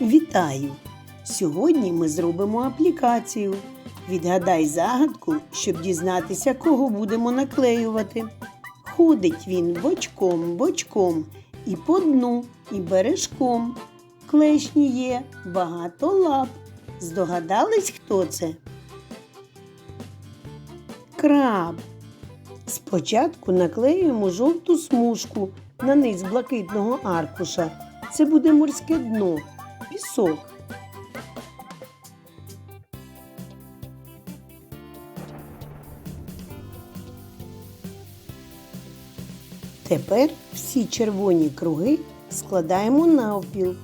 Вітаю! Сьогодні ми зробимо аплікацію. Відгадай загадку, щоб дізнатися, кого будемо наклеювати. Ходить він бочком, бочком, і по дну, і бережком. Клешні є, багато лап. Здогадались, хто це? Краб. Спочатку наклеюємо жовту смужку на низ блакитного аркуша. Це буде морське дно, пісок. Тепер всі червоні круги складаємо навпіл.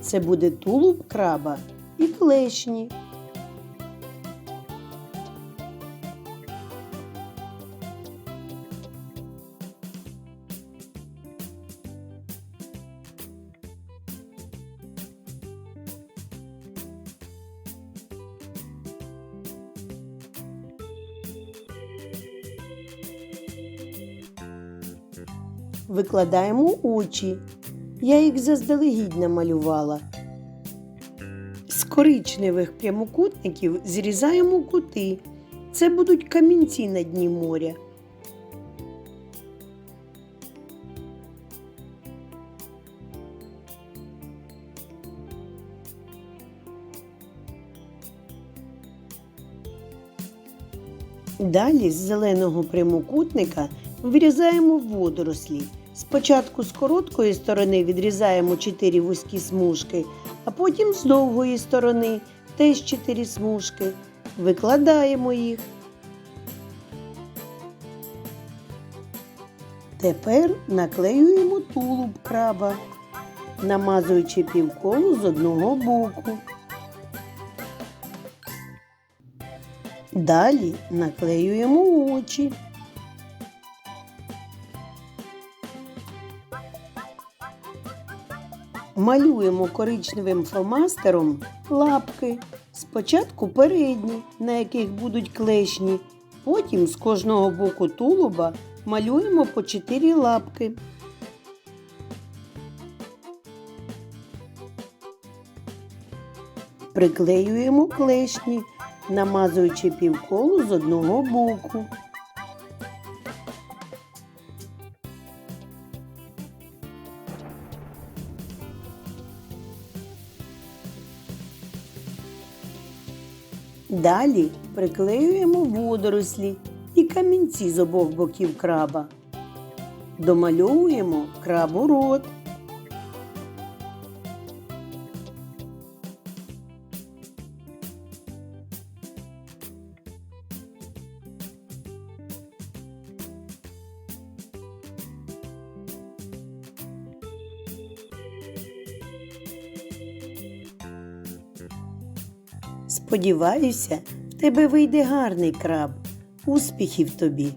Це буде тулуб краба і клешні. Викладаємо очі. Я їх заздалегідь намалювала. З коричневих прямокутників зрізаємо кути. Це будуть камінці на дні моря. Далі з зеленого прямокутника вирізаємо водорослі. Спочатку з короткої сторони відрізаємо 4 вузькі смужки, а потім з довгої сторони теж 4 смужки. Викладаємо їх. Тепер наклеюємо тулуб краба, намазуючи півколу з одного боку. Далі наклеюємо очі. Малюємо коричневим фломастером лапки. Спочатку передні, на яких будуть клешні. Потім з кожного боку тулуба малюємо по 4 лапки. Приклеюємо клешні, намазуючи півколу з одного боку. Далі приклеюємо водорослі і камінці з обох боків краба. Домальовуємо крабу рот. Сподіваюся, в тебе вийде гарний краб. Успіхів тобі!